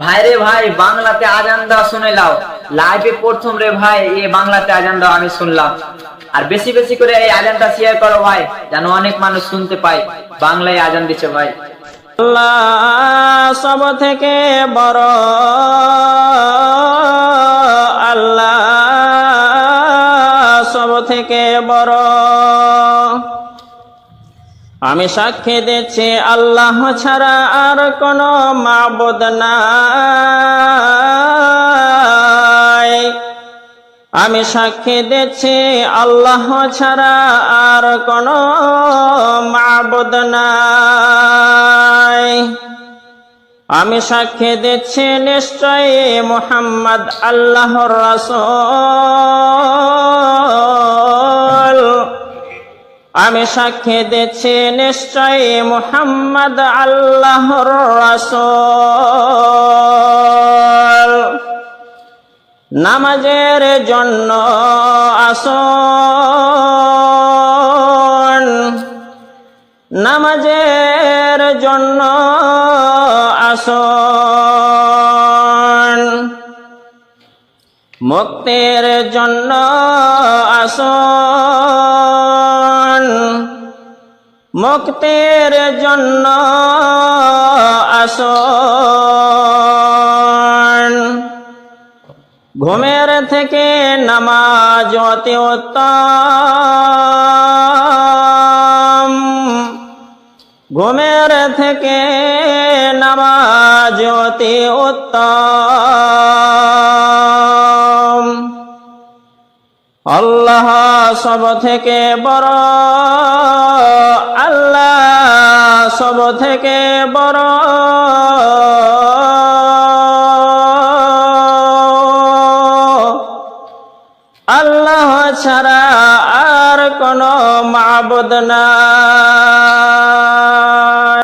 ভাই রে ভাই, বাংলাতে আজান দেওয়া শুনে লাও লাইভে প্রথম রে ভাই এই বাংলাতে আজান আমি শুনলাম। আর বেশি বেশি করে এই আজানটা শেয়ার করো ভাই, যেন অনেক মানুষ শুনতে পায়। বাংলায় আজান দিচ্ছে ভাই। আল্লাহ সব থেকে বড় আল্লাহ সব থেকে বড় আমি সাক্ষী দিচ্ছি, আল্লাহ ছাড়া আর কোনো মাবুদ নাই। আমি সাক্ষী দিচ্ছি, আল্লাহ ছাড়া আর কোনো মাবুদ নাই। আমি সাক্ষী দিচ্ছি নিশ্চয় মুহাম্মদ আল্লাহর রাসূল। আমি সাক্ষী দিচ্ছি নিশ্চয় মুহাম্মদ আল্লাহর রাসূল। নামাজের জন্য আসন। নামাজের জন্য আসন। মুক্তির জন্য আসন। মুক্তির জন্য আসন। ঘুমের থেকে নামাজ অতি উত্তম। ঘুমের থেকে নামাজ অতি উত্তম। আল্লাহ সব থেকে বড় আল্লাহ সব থেকে বড়। আল্লাহ ছাড়া আর কোনো মাবুদ নাই